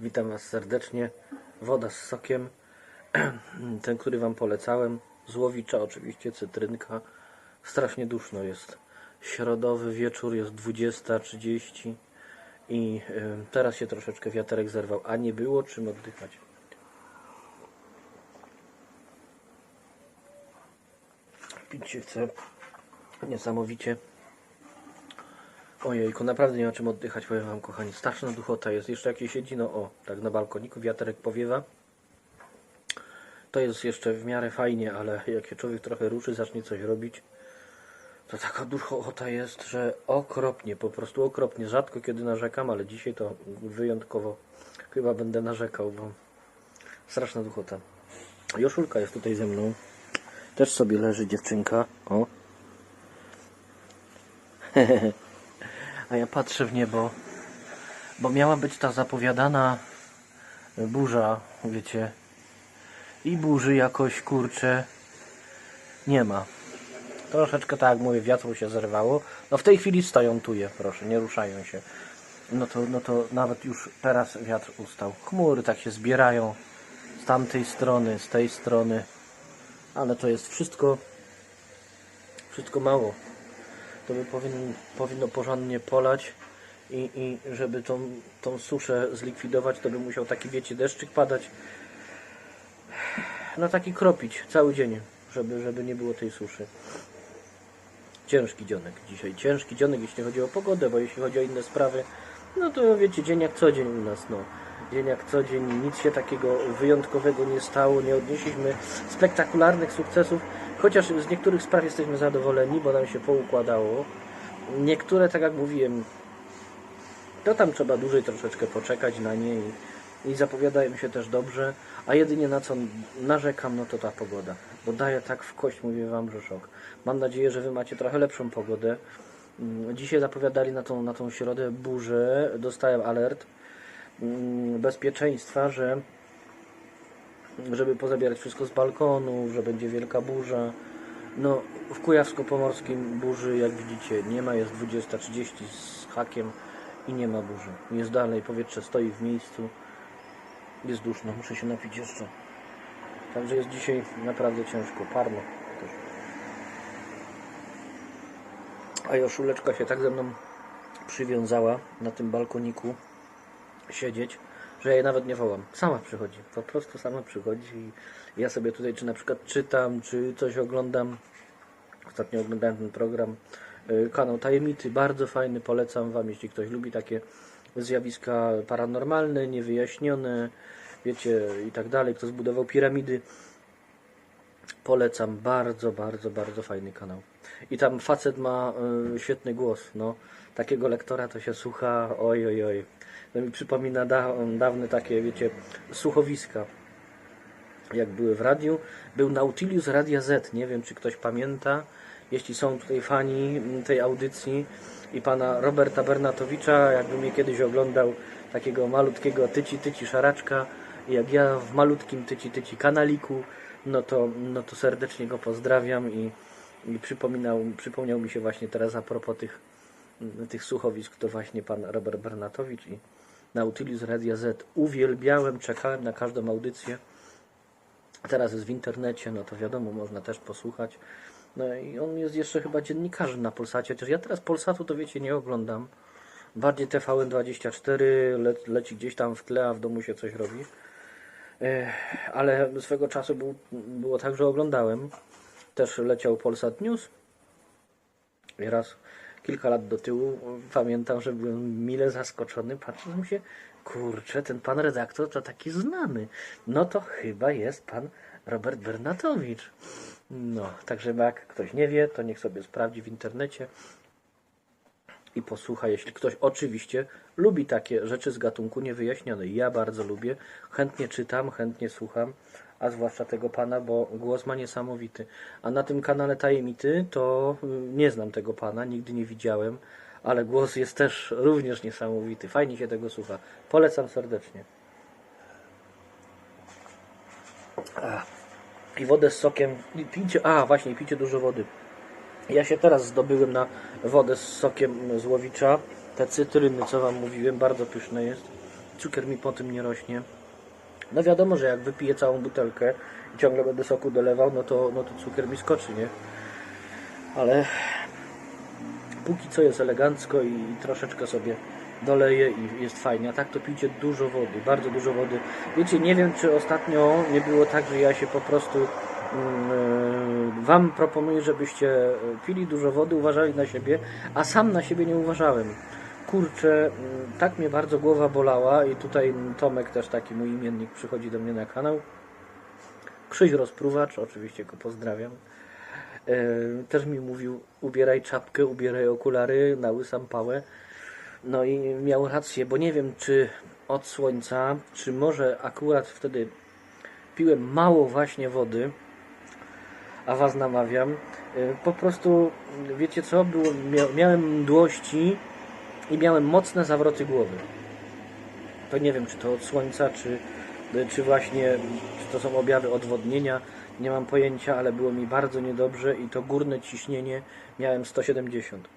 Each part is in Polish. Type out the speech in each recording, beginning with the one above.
Witam Was serdecznie. Woda z sokiem. Ten, który Wam polecałem. Złowicza oczywiście, cytrynka. Strasznie duszno jest. Środowy wieczór jest 20.30 i teraz się troszeczkę wiaterek zerwał, a nie było czym oddychać. Pić się chce niesamowicie. Ojejku, naprawdę nie ma czym oddychać, powiem wam kochani. Straszna duchota jest. Jeszcze jak się siedzi, no o, tak na balkoniku, wiaterek powiewa. To jest jeszcze w miarę fajnie, ale jak się człowiek trochę ruszy, zacznie coś robić, to taka duchota jest, że okropnie, po prostu okropnie. Rzadko kiedy narzekam, ale dzisiaj to wyjątkowo chyba będę narzekał, bo straszna duchota. Joszulka jest tutaj ze mną. Też sobie leży dziewczynka. O. A ja patrzę w niebo, bo miała być ta zapowiadana burza, wiecie. I burzy jakoś, kurczę, nie ma. Troszeczkę tak mówię, wiatru się zerwało. No w tej chwili stoją tuje, proszę, nie ruszają się. No to, no to nawet już teraz wiatr ustał. Chmury tak się zbierają z tamtej strony, z tej strony. Ale to jest wszystko, wszystko mało to by powinno, porządnie polać i, i żeby tą, tą suszę zlikwidować, to by musiał taki, wiecie, deszczyk padać. No taki kropić cały dzień, żeby, żeby nie było tej suszy. Ciężki dzionek dzisiaj, ciężki dzionek, jeśli chodzi o pogodę, bo jeśli chodzi o inne sprawy, no to wiecie, dzień jak co dzień u nas, no. Dzień jak co dzień, nic się takiego wyjątkowego nie stało, nie odnieśliśmy spektakularnych sukcesów, chociaż z niektórych spraw jesteśmy zadowoleni, bo nam się poukładało. Niektóre, tak jak mówiłem, to tam trzeba dłużej troszeczkę poczekać na nie i, i zapowiadają się też dobrze, a jedynie na co narzekam, no to ta pogoda, bo daje tak w kość, mówię Wam, że szok. Mam nadzieję, że Wy macie trochę lepszą pogodę. Mm, Dzisiaj zapowiadali na tą, na tą środę burzę, dostałem alert mm, bezpieczeństwa, że żeby pozabierać wszystko z balkonu, że będzie wielka burza. No, w Kujawsko-Pomorskim burzy, jak widzicie, nie ma, jest 20.30 z hakiem i nie ma burzy. Jest dalej, powietrze stoi w miejscu. Jest duszno, muszę się napić jeszcze. Także jest dzisiaj naprawdę ciężko, parno. A Joszuleczka się tak ze mną przywiązała na tym balkoniku siedzieć, że ja jej nawet nie wołam. Sama przychodzi, po prostu sama przychodzi i ja sobie tutaj czy na przykład czytam, czy coś oglądam. Ostatnio oglądałem ten program, y, kanał Tajemnicy, bardzo fajny, polecam Wam, jeśli ktoś lubi takie zjawiska paranormalne, niewyjaśnione, wiecie, i tak dalej, kto zbudował piramidy. Polecam, bardzo, bardzo, bardzo fajny kanał. I tam facet ma y, świetny głos, no. Takiego lektora to się słucha, oj, oj, oj. To mi przypomina da, dawne takie, wiecie, słuchowiska. Jak były w radiu. Był Nautilus Radia Z, nie wiem czy ktoś pamięta. Jeśli są tutaj fani tej audycji i pana Roberta Bernatowicza, jakby mnie kiedyś oglądał takiego malutkiego tyci tyci szaraczka, jak ja w malutkim tyci tyci kanaliku, no to, no to serdecznie go pozdrawiam i, i przypominał, przypomniał mi się właśnie teraz a propos tych, tych słuchowisk, to właśnie pan Robert Bernatowicz i Nautilus Radia Z. Uwielbiałem, czekałem na każdą audycję. Teraz jest w internecie, no to wiadomo, można też posłuchać. No i on jest jeszcze chyba dziennikarzem na Polsacie, chociaż ja teraz Polsatu to wiecie nie oglądam. Bardziej TVN24 le, leci gdzieś tam w tle, a w domu się coś robi. Ale swego czasu był, było tak, że oglądałem. Też leciał Polsat News. I raz kilka lat do tyłu pamiętam, że byłem mile zaskoczony, patrząc mi się, kurczę, ten pan redaktor to taki znany. No to chyba jest pan Robert Bernatowicz. No, także jak ktoś nie wie, to niech sobie sprawdzi w internecie i posłucha, jeśli ktoś oczywiście lubi takie rzeczy z gatunku niewyjaśnionej. Ja bardzo lubię, chętnie czytam, chętnie słucham, a zwłaszcza tego pana, bo głos ma niesamowity. A na tym kanale Tajemnicy to y, nie znam tego pana, nigdy nie widziałem, ale głos jest też również niesamowity. Fajnie się tego słucha. Polecam serdecznie. I wodę z sokiem. I Pijcie, a właśnie, pijcie dużo wody. Ja się teraz zdobyłem na wodę z sokiem z łowicza. Te cytryny, co Wam mówiłem, bardzo pyszne jest. cukier mi po tym nie rośnie. No wiadomo, że jak wypiję całą butelkę i ciągle będę soku dolewał, no to, no to cukier mi skoczy, nie? Ale póki co jest elegancko i troszeczkę sobie doleję i jest fajnie. A tak to pijcie dużo wody, bardzo dużo wody. Wiecie, nie wiem czy ostatnio nie było tak, że ja się po prostu mm, Wam proponuję, żebyście pili dużo wody, uważali na siebie, a sam na siebie nie uważałem. Kurczę, mm, tak mnie bardzo głowa bolała i tutaj Tomek też taki mój imiennik przychodzi do mnie na kanał. Krzyś Rozpruwacz, oczywiście go pozdrawiam. Też mi mówił, ubieraj czapkę, ubieraj okulary, na łysam pałę. No i miał rację, bo nie wiem, czy od słońca, czy może akurat wtedy piłem mało właśnie wody, a was namawiam. Po prostu, wiecie co, było, mia- miałem mdłości i miałem mocne zawroty głowy. To nie wiem, czy to od słońca, czy, czy właśnie, czy to są objawy odwodnienia. Nie mam pojęcia, ale było mi bardzo niedobrze i to górne ciśnienie miałem 170.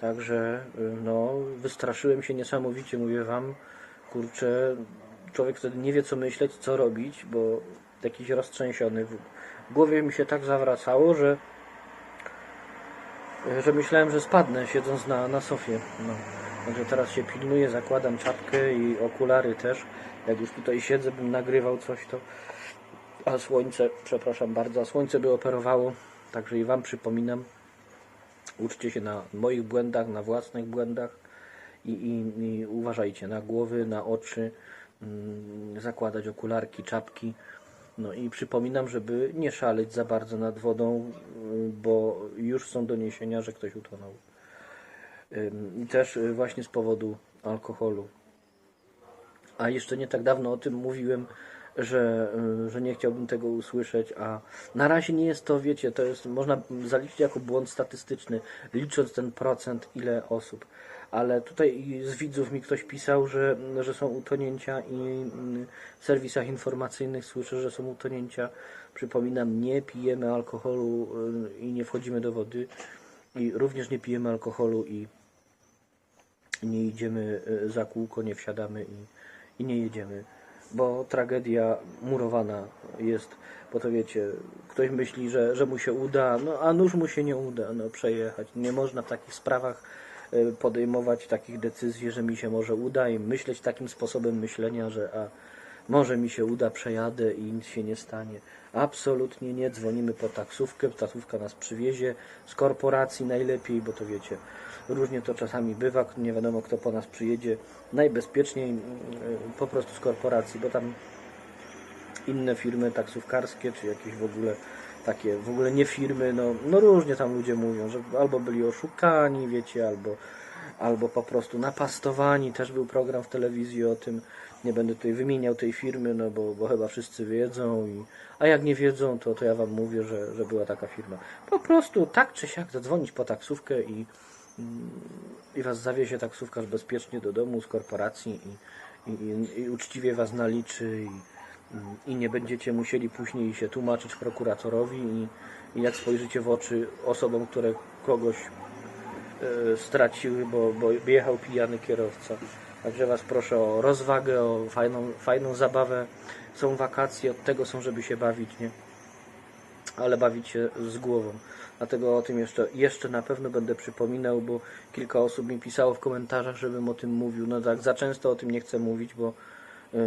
Także no, wystraszyłem się niesamowicie, mówię wam. Kurczę, człowiek wtedy nie wie co myśleć, co robić, bo jakiś roztrzęsiony. W głowie mi się tak zawracało, że że myślałem, że spadnę siedząc na, na sofie. No. Także teraz się pilnuję, zakładam czapkę i okulary też. Jak już tutaj siedzę, bym nagrywał coś, to a słońce, przepraszam bardzo, a słońce by operowało. Także i Wam przypominam, uczcie się na moich błędach, na własnych błędach i, i, i uważajcie na głowy, na oczy, mm, zakładać okularki, czapki. No i przypominam, żeby nie szaleć za bardzo nad wodą, y, bo już są doniesienia, że ktoś utonął. I też y, właśnie z powodu alkoholu. A jeszcze nie tak dawno o tym mówiłem, że, y, że nie chciałbym tego usłyszeć, a na razie nie jest to, wiecie, to jest, można zaliczyć jako błąd statystyczny, licząc ten procent, ile osób. Ale tutaj z widzów mi ktoś pisał, że, że są utonięcia i mm, w serwisach informacyjnych słyszę, że są utonięcia. Przypominam, nie pijemy alkoholu y, i nie wchodzimy do wody. I również nie pijemy alkoholu i nie idziemy y, za kółko, nie wsiadamy i, i nie jedziemy, bo tragedia murowana jest, bo to wiecie, ktoś myśli, że, że mu się uda, no a nuż mu się nie uda no, przejechać. Nie można w takich sprawach podejmować takich decyzji, że mi się może uda i myśleć takim sposobem myślenia, że a może mi się uda, przejadę i nic się nie stanie. Absolutnie nie. Dzwonimy po taksówkę, taksówka nas przywiezie z korporacji najlepiej, bo to wiecie, różnie to czasami bywa, nie wiadomo kto po nas przyjedzie. Najbezpieczniej mm, y, po prostu z korporacji, bo tam inne firmy taksówkarskie, czy jakieś w ogóle takie, w ogóle nie firmy, no, no różnie tam ludzie mówią, że albo byli oszukani, wiecie, albo, albo po prostu napastowani. Też był program w telewizji o tym, nie będę tutaj wymieniał tej firmy, no bo, bo chyba wszyscy wiedzą, i, a jak nie wiedzą, to, to ja wam mówię, że, że była taka firma. Po prostu tak czy siak zadzwonić po taksówkę i, mm, i was zawiezie taksówkarz bezpiecznie do domu z korporacji i, i, i, i uczciwie was naliczy i, i nie będziecie musieli później się tłumaczyć prokuratorowi i, i jak spojrzycie w oczy osobom, które kogoś e, straciły, bo, bo jechał pijany kierowca. Także Was proszę o rozwagę, o fajną, fajną zabawę. Są wakacje, od tego są, żeby się bawić, nie? Ale bawić się z głową. Dlatego o tym jeszcze, jeszcze na pewno będę przypominał, bo kilka osób mi pisało w komentarzach, żebym o tym mówił. No tak, za często o tym nie chcę mówić, bo yy,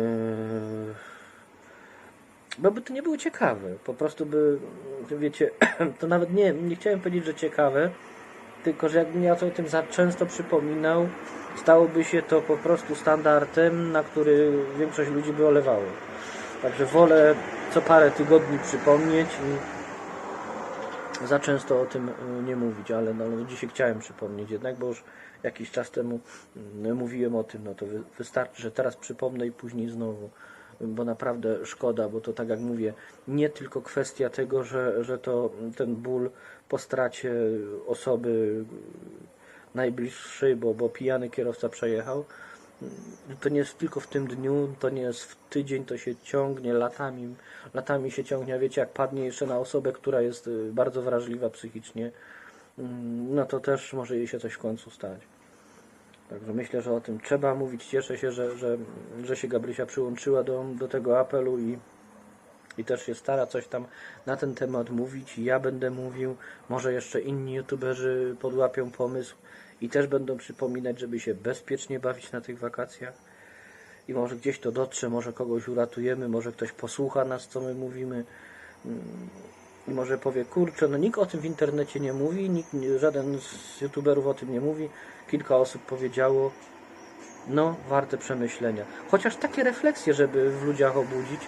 bo by to nie było ciekawe. Po prostu by, wiecie, to nawet nie, nie chciałem powiedzieć, że ciekawe, tylko że jakbym ja o tym za często przypominał, stałoby się to po prostu standardem, na który większość ludzi by olewało. Także wolę co parę tygodni przypomnieć i za często o tym y, nie mówić, ale no, no dzisiaj chciałem przypomnieć jednak, bo już jakiś czas temu y, mówiłem o tym, no to wy- wystarczy, że teraz przypomnę i później znowu bo naprawdę szkoda, bo to tak jak mówię, nie tylko kwestia tego, że, że to ten ból po stracie osoby najbliższej, bo, bo pijany kierowca przejechał, to nie jest tylko w tym dniu, to nie jest w tydzień, to się ciągnie latami, latami się ciągnie, a wiecie, jak padnie jeszcze na osobę, która jest y, bardzo wrażliwa psychicznie, mm, no to też może jej się coś w końcu stać. Także myślę, że o tym trzeba mówić. Cieszę się, że, że, że się Gabrysia przyłączyła do, do tego apelu i, i też się stara coś tam na ten temat mówić. Ja będę mówił, może jeszcze inni youtuberzy podłapią pomysł i też będą przypominać, żeby się bezpiecznie bawić na tych wakacjach. I może gdzieś to dotrze, może kogoś uratujemy, może ktoś posłucha nas, co my mówimy. I może powie, kurczę, no nikt o tym w internecie nie mówi, nikt, żaden z youtuberów o tym nie mówi. Kilka osób powiedziało, no, warte przemyślenia. Chociaż takie refleksje, żeby w ludziach obudzić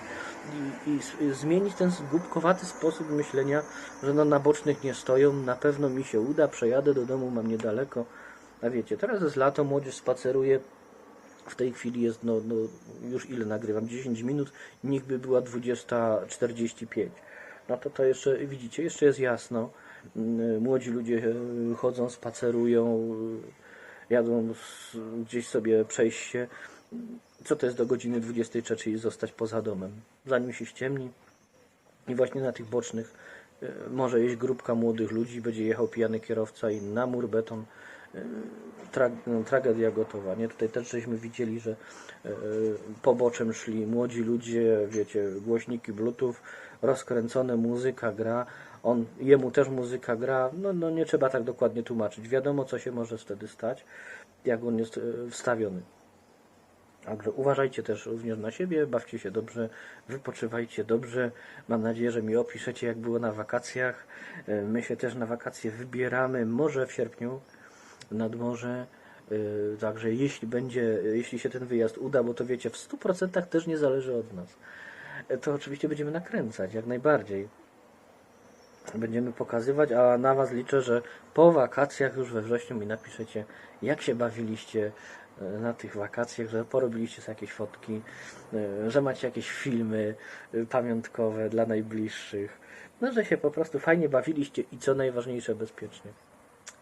i, i, i zmienić ten zgubkowaty sposób myślenia, że no na bocznych nie stoją, na pewno mi się uda, przejadę do domu, mam niedaleko. A wiecie, teraz jest lato, młodzież spaceruje, w tej chwili jest, no, no już ile nagrywam, 10 minut, niech by była 20.45. No to to jeszcze, widzicie, jeszcze jest jasno. Mm, Młodzi ludzie e, chodzą, spacerują, e, jadą gdzieś sobie przejść się. Co to jest do godziny 23 i zostać poza domem? Zanim się ściemni. I właśnie na tych bocznych e, może jeść grupka młodych ludzi, będzie jechał pijany kierowca i na mur beton tra, no, tragedia gotowa. Nie? Tutaj też żeśmy widzieli, że poboczem szli młodzi ludzie, wiecie, głośniki bluetooth, rozkręcone, muzyka gra, on, jemu też muzyka gra, no, no nie trzeba tak dokładnie tłumaczyć. Wiadomo, co się może wtedy stać, jak on jest e, wstawiony. Także uważajcie też również na siebie, bawcie się dobrze, wypoczywajcie dobrze. Mam nadzieję, że mi opiszecie, jak było na wakacjach. E, My się też na wakacje wybieramy, może w sierpniu nad morze. E, Także jeśli będzie, jeśli się ten wyjazd uda, bo to wiecie, w 100% też nie zależy od nas, to oczywiście będziemy nakręcać, jak najbardziej. Będziemy pokazywać, a na Was liczę, że po wakacjach już we wrześniu mi napiszecie, jak się bawiliście e, na tych wakacjach, że porobiliście sobie jakieś fotki, e, że macie jakieś filmy e, pamiątkowe dla najbliższych, no że się po prostu fajnie bawiliście i co najważniejsze bezpiecznie.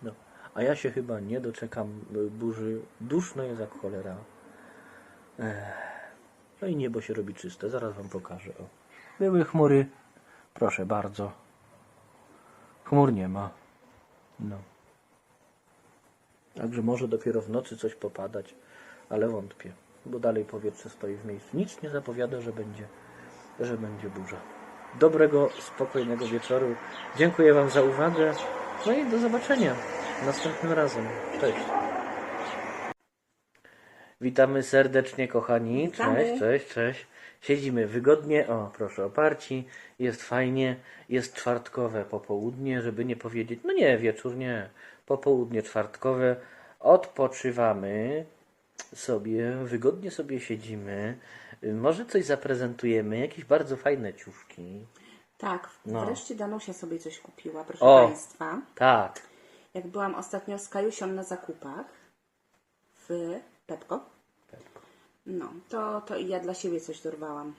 No, a ja się chyba nie doczekam burzy, duszno jest jak cholera. Ech. No i niebo się robi czyste, zaraz Wam pokażę. O. Były chmury, proszę bardzo. Chmur nie ma. No. Także może dopiero w nocy coś popadać, ale wątpię, bo dalej powietrze stoi w miejscu. Nic nie zapowiada, że będzie, że będzie burza. Dobrego, spokojnego wieczoru. Dziękuję Wam za uwagę. No i do zobaczenia następnym razem. Cześć. Witamy serdecznie, kochani. Witamy. Cześć, cześć, cześć. Siedzimy wygodnie, o proszę oparci, jest fajnie, jest czwartkowe popołudnie, żeby nie powiedzieć, no nie, wieczór nie, popołudnie czwartkowe, odpoczywamy sobie, wygodnie sobie siedzimy, może coś zaprezentujemy, jakieś bardzo fajne ciuszki. Tak, No. wreszcie Danusia sobie coś kupiła, proszę O. Państwa. Tak, Jak byłam ostatnio z Kajusią na zakupach w Pepko, no, to, to i ja dla siebie coś dorwałam.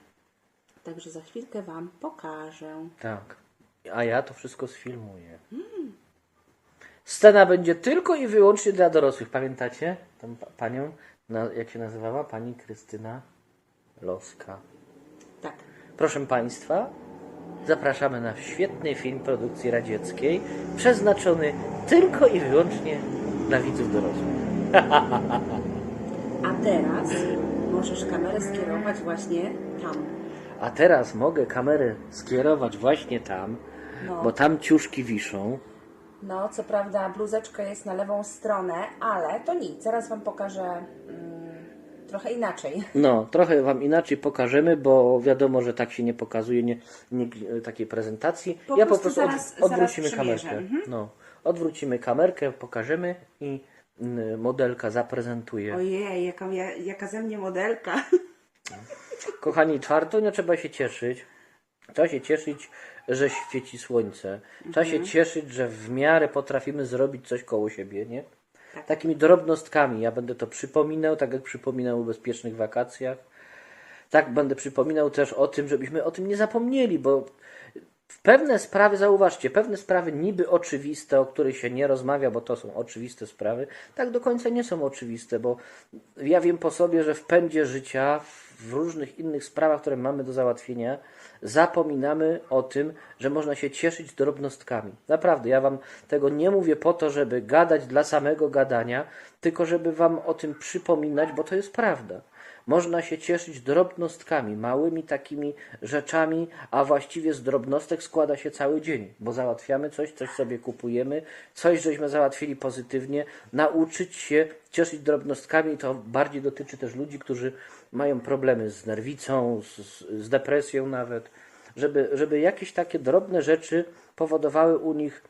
Także za chwilkę Wam pokażę. tak. A ja to wszystko sfilmuję. Scena będzie tylko i wyłącznie dla dorosłych. Pamiętacie tą pa- panią, jak się nazywała? Pani Krystyna Loska. Tak. Proszę Państwa, zapraszamy na świetny film produkcji radzieckiej, przeznaczony tylko i wyłącznie dla widzów dorosłych. A teraz możesz kamerę skierować właśnie tam. A teraz mogę kamerę skierować właśnie tam, No. bo tam ciuszki wiszą. No, co prawda bluzeczka jest na lewą stronę, ale to nic. Zaraz Wam pokażę mm, trochę inaczej. No, trochę Wam inaczej pokażemy, bo wiadomo, że tak się nie pokazuje nie, nie, takiej prezentacji. Po ja po prostu prostu zaraz- od, odwrócimy zaraz kamerkę. Mhm. No, odwrócimy kamerkę, pokażemy i modelka zaprezentuje. Ojej, jaka, ja- jaka ze mnie modelka. Kochani, czwarto nie trzeba się cieszyć. Trzeba się cieszyć, że świeci słońce. Trzeba się cieszyć, że w miarę potrafimy zrobić coś koło siebie, nie? Tak. Takimi drobnostkami. Ja będę to przypominał, tak jak przypominał o bezpiecznych wakacjach. Tak będę przypominał też o tym, żebyśmy o tym nie zapomnieli, bo pewne sprawy, zauważcie, pewne sprawy niby oczywiste, o których się nie rozmawia, bo to są oczywiste sprawy, tak do końca nie są oczywiste, bo ja wiem po sobie, że w pędzie życia, w różnych innych sprawach, które mamy do załatwienia, zapominamy o tym, że można się cieszyć drobnostkami. Naprawdę, ja Wam tego nie mówię po to, żeby gadać dla samego gadania, tylko żeby Wam o tym przypominać, bo to jest prawda. Można się cieszyć drobnostkami, małymi takimi rzeczami, a właściwie z drobnostek składa się cały dzień, bo załatwiamy coś, coś sobie kupujemy, coś żeśmy załatwili pozytywnie, nauczyć się cieszyć drobnostkami, to bardziej dotyczy też ludzi, którzy mają problemy z nerwicą, z, z- depresją nawet, żeby, żeby jakieś takie drobne rzeczy powodowały u nich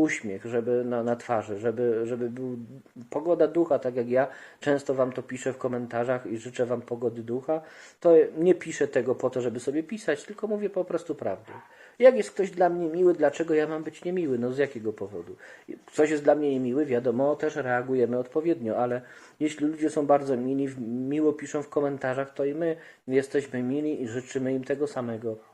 uśmiech, żeby na, na twarzy, żeby, żeby był pogoda ducha, tak jak ja często wam to piszę w komentarzach i życzę wam pogody ducha, to nie piszę tego po to, żeby sobie pisać, tylko mówię po prostu prawdę. Jak jest ktoś dla mnie miły, dlaczego ja mam być niemiły? No z jakiego powodu? Ktoś jest dla mnie niemiły, wiadomo, też reagujemy odpowiednio, ale jeśli ludzie są bardzo mili, miło piszą w komentarzach, to i my jesteśmy mili i życzymy im tego samego.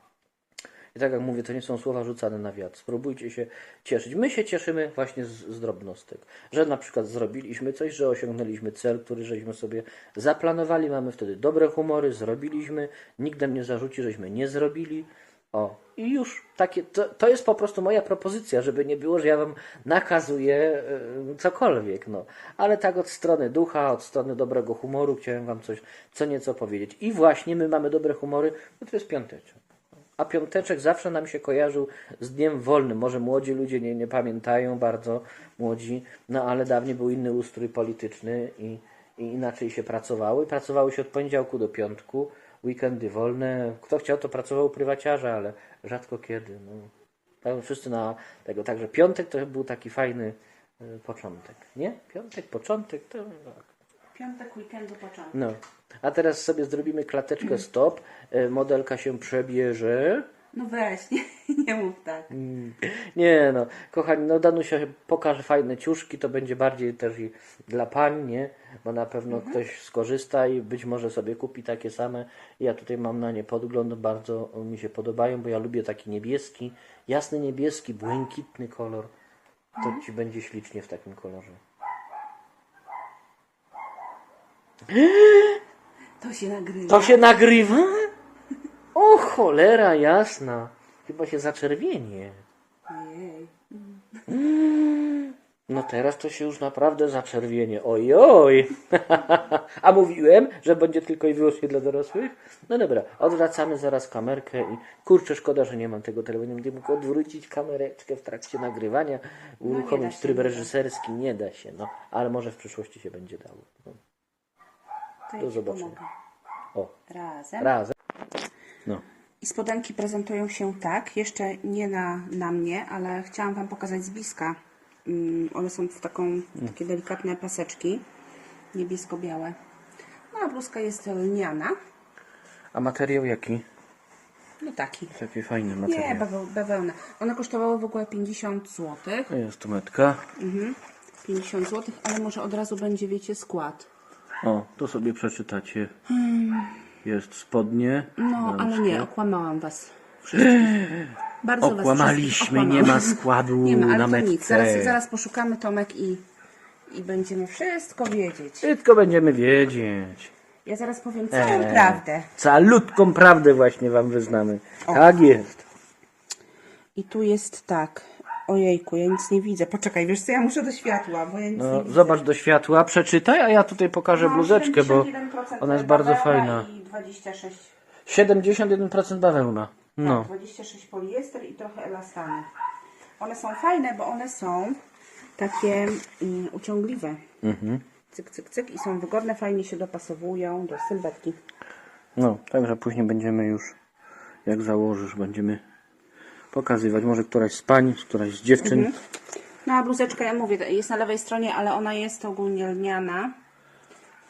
I tak jak mówię, to nie są słowa rzucane na wiatr. Spróbujcie się cieszyć. My się cieszymy właśnie z, z drobnostek. Że na przykład zrobiliśmy coś, że osiągnęliśmy cel, który żeśmy sobie zaplanowali. Mamy wtedy dobre humory, zrobiliśmy. Nikt nam nie zarzuci, żeśmy nie zrobili. O, i już takie, to, to jest po prostu moja propozycja, żeby nie było, że ja wam nakazuję e, cokolwiek, no. Ale tak od strony ducha, od strony dobrego humoru chciałem wam coś, co nieco powiedzieć. I właśnie my mamy dobre humory, no to jest piąteczek. A piąteczek zawsze nam się kojarzył z dniem wolnym. Może młodzi ludzie nie, nie pamiętają bardzo, młodzi, no ale dawniej był inny ustrój polityczny i, i inaczej się pracowało. I pracowało się od poniedziałku do piątku, weekendy wolne. Kto chciał, to pracował u prywaciarza, ale rzadko kiedy. No. Tak, wszyscy na tego. Także piątek to był taki fajny y, początek. Nie? Piątek, początek to. Tak. Piątek weekendu początek. No. A teraz sobie zrobimy klateczkę stop. Y, Modelka się przebierze. No weź, nie, nie mów tak. Nie no, kochani, no Danusia pokaże fajne ciuszki, to będzie bardziej też i dla pań, nie? Bo na pewno ktoś skorzysta i być może sobie kupi takie same. Ja tutaj mam na nie podgląd, bardzo mi się podobają, bo ja lubię taki niebieski, jasny niebieski, błękitny kolor. To ci będzie ślicznie w takim kolorze. To się nagrywa. To się nagrywa? O cholera jasna. Chyba się zaczerwienie. Ojej. No teraz to się już naprawdę zaczerwienie. Ojoj! A mówiłem, że będzie tylko i wyłącznie dla dorosłych? No dobra, odwracamy zaraz kamerkę i kurczę, szkoda, że nie mam tego telefonu. Będę mógł odwrócić kamereczkę w trakcie nagrywania, uruchomić się, tryb reżyserski. Nie da się, no. Ale może w przyszłości się będzie dało. No. To Do ja ci zobaczenia. pomogę. O, Razem. razem. No. I spodenki prezentują się tak, jeszcze nie na, na mnie, ale chciałam Wam pokazać z bliska. Mm, one są w taką, takie delikatne paseczki, niebiesko-białe. No a bluzka jest lniana. A materiał jaki? No taki. Taki fajny Nie, materiał. baweł, bawełna. One kosztowały w ogóle 50 zł. Jest tu metka. 50 zł, ale może od razu będzie, wiecie, skład. O, to sobie przeczytacie. Jest spodnie. No, ale nie, okłamałam Was. wszystkich. Bardzo was Okłamaliśmy, wszystkich nie ma okłamałam. składu Nie ma, ale na to metce. nic. Zaraz, zaraz poszukamy Tomek i, i będziemy wszystko wiedzieć. Wszystko będziemy wiedzieć. Ja zaraz powiem całą Eee, prawdę. Calutką prawdę właśnie wam wyznamy. Tak jest. I tu jest tak. Ojejku, ja nic nie widzę. Poczekaj, wiesz co, ja muszę do światła, bo ja nic nie No, widzę. zobacz do światła, przeczytaj, a ja tutaj pokażę No, bluzeczkę, bo 71% ona jest bardzo bawełna fajna. I 26, 71% bawełna. No. tak, 26 poliester i trochę elastanu. One są fajne, bo one są takie mm, uciągliwe. Mhm. Cyk, cyk, cyk i są wygodne, fajnie się dopasowują do sylwetki. No, także później będziemy już, jak założysz, będziemy pokazywać. Może któraś z pań, któraś z dziewczyn. No a bluzeczka, ja mówię, jest na lewej stronie, ale ona jest ogólnie lniana.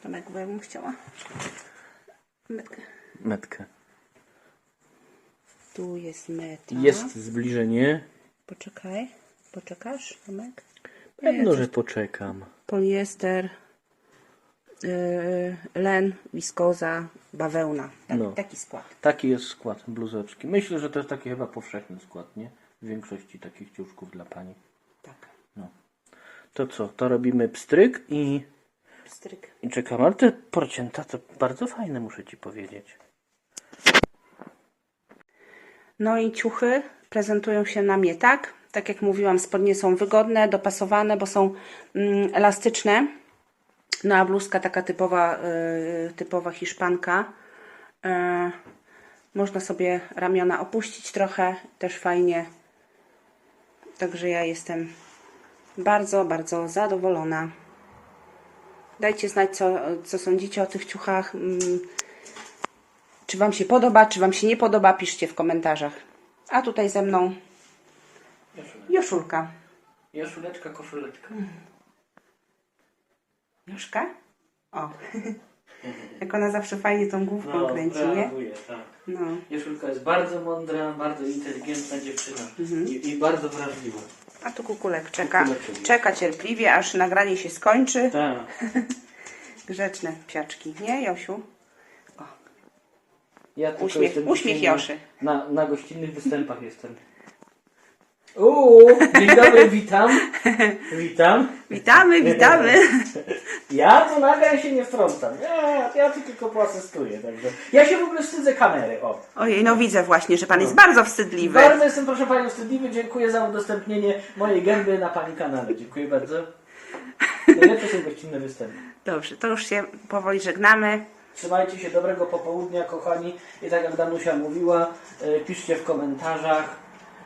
Tomek, bo ja bym chciała. Metkę. Metkę. Tu jest meta. Jest zbliżenie. Poczekaj. Poczekasz, Tomek? Pewno, że poczekam. Poliester, len, wiskoza, bawełna. Tak, No. Taki skład. Taki jest skład bluzeczki. Myślę, że to jest taki chyba powszechny skład, nie? W większości takich ciuszków dla pani. Tak. No. To co? To robimy pstryk i Pstryk. I czekam, ale te porcięta to bardzo fajne, muszę ci powiedzieć. No i ciuchy prezentują się na mnie tak. Tak jak mówiłam, spodnie są wygodne, dopasowane, bo są mm, elastyczne. No a bluzka taka typowa, y, typowa hiszpanka. Y, można sobie ramiona opuścić trochę, też fajnie. Także ja jestem bardzo, bardzo zadowolona. Dajcie znać, co, co sądzicie o tych ciuchach. Mm, czy Wam się podoba, czy Wam się nie podoba, piszcie w komentarzach. A tutaj ze mną Joszulka. Jaszuleczka, koszuleczka. Joszka? O. Jak ona zawsze fajnie tą główką No, kręci, nie? reaguje, tak. No. Jaszulka jest bardzo mądra, bardzo inteligentna dziewczyna Mhm. I, i bardzo wrażliwa. A tu kukulek czeka. Kukulek. Czeka cierpliwie, aż nagranie się skończy. Tak. Grzeczne psiaczki, nie Josiu? Ja tylko Uśmiech- uśmiech Joszy. Na, na gościnnych występach jestem. Uuu, dzień dobry, witam. Witam. Witamy, witamy. Ja tu nagle się nie wtrącam. Ja, ja tu tylko poasystuję. Także. Ja się w ogóle wstydzę kamery. O. Ojej, no widzę właśnie, że pan jest bardzo wstydliwy. Bardzo jestem, proszę Panią, wstydliwy. Dziękuję za udostępnienie mojej gęby na Pani kanale. Dziękuję bardzo. Najlepsze są gościnne występy. Dobrze, to już się powoli żegnamy. Trzymajcie się, dobrego popołudnia, kochani. I tak jak Danusia mówiła, e, piszcie w komentarzach,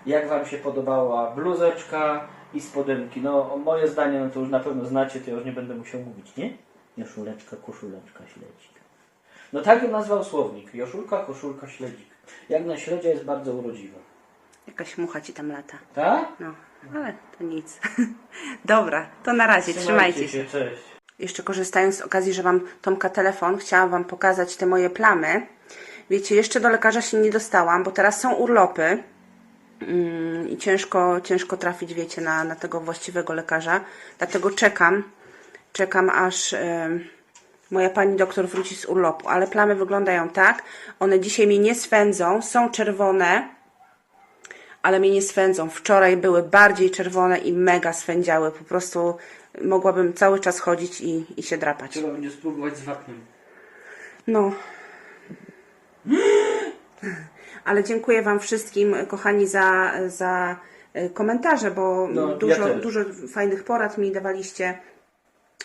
jak Wam się podobała bluzeczka i spodenki. No, moje zdanie, no to już na pewno znacie, to ja już nie będę musiał mówić, nie? Joszuleczka, koszuleczka, śledzik. No tak ją nazwał słownik. Joszulka, koszulka, śledzik. Jak na śledzia jest bardzo urodziwa. Jakaś mucha ci tam lata. Tak? No, ale to nic. Dobra, to na razie, trzymajcie się. Cześć. Jeszcze korzystając z okazji, że mam Tomka telefon, chciałam Wam pokazać te moje plamy. Wiecie, jeszcze do lekarza się nie dostałam, bo teraz są urlopy i ciężko, ciężko trafić, wiecie, na, na tego właściwego lekarza. Dlatego czekam, czekam aż moja pani doktor wróci z urlopu. Ale plamy wyglądają tak, one dzisiaj mnie nie swędzą, są czerwone, ale mnie nie swędzą. Wczoraj były bardziej czerwone i mega swędziały. Po prostu mogłabym cały czas chodzić i, i się drapać. Trzeba będzie spróbować z wapnem. No. Ale dziękuję Wam wszystkim, kochani, za, za e, komentarze, bo No, ja dużo, też. dużo fajnych porad mi dawaliście.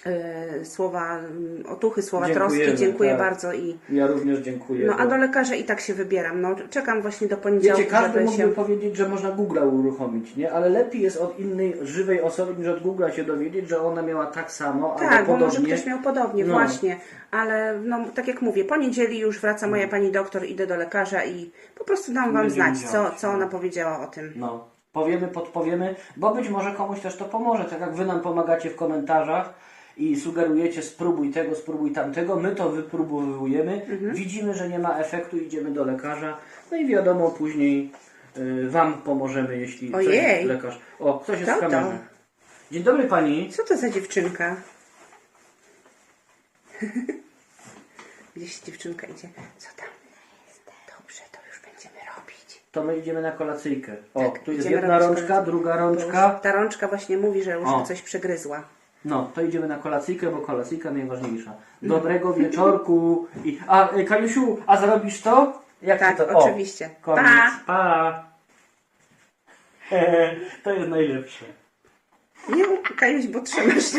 E, Słowa mm, otuchy, słowa Dziękujemy, troski. Dziękuję tak. bardzo i Ja również dziękuję. no a bo- do lekarza i tak się wybieram. No czekam właśnie do poniedziałku, Wiecie, każdy mógłby się powiedzieć, że można Google'a uruchomić, nie? Ale lepiej jest od innej żywej osoby niż od Google'a się dowiedzieć, że ona miała tak samo, Tak, albo bo może ktoś miał podobnie, No. właśnie. Ale no, tak jak mówię, po niedzieli już wraca moja pani doktor, idę do lekarza i po prostu dam wam Będziemy znać, co, działać, co no. ona powiedziała o tym. No, powiemy, podpowiemy, bo być może komuś też to pomoże, tak jak Wy nam pomagacie w komentarzach i sugerujecie spróbuj tego, spróbuj tamtego, my to wypróbujemy, Mhm. widzimy, że nie ma efektu, idziemy do lekarza, no i wiadomo, później y, Wam pomożemy, jeśli Ojej. coś lekarz... O, ktoś jest Kto w to? kamerze. Dzień dobry Pani. Co to za dziewczynka? Gdzieś dziewczynka idzie. Co tam? Dobrze, to już będziemy robić. To my idziemy na kolacyjkę. O, Tak, tu jest jedna rączka, druga rączka. Ta rączka właśnie mówi, że już O. coś przegryzła. No, to idziemy na kolacyjkę, bo kolacyjka najważniejsza. Dobrego wieczorku. I, a, y, Kaniusiu, a zrobisz to? Jak Tak, ty to? oczywiście. O, koniec. Pa! Pa! to jest najlepsze. Nie, Kajuś, bo trzymasz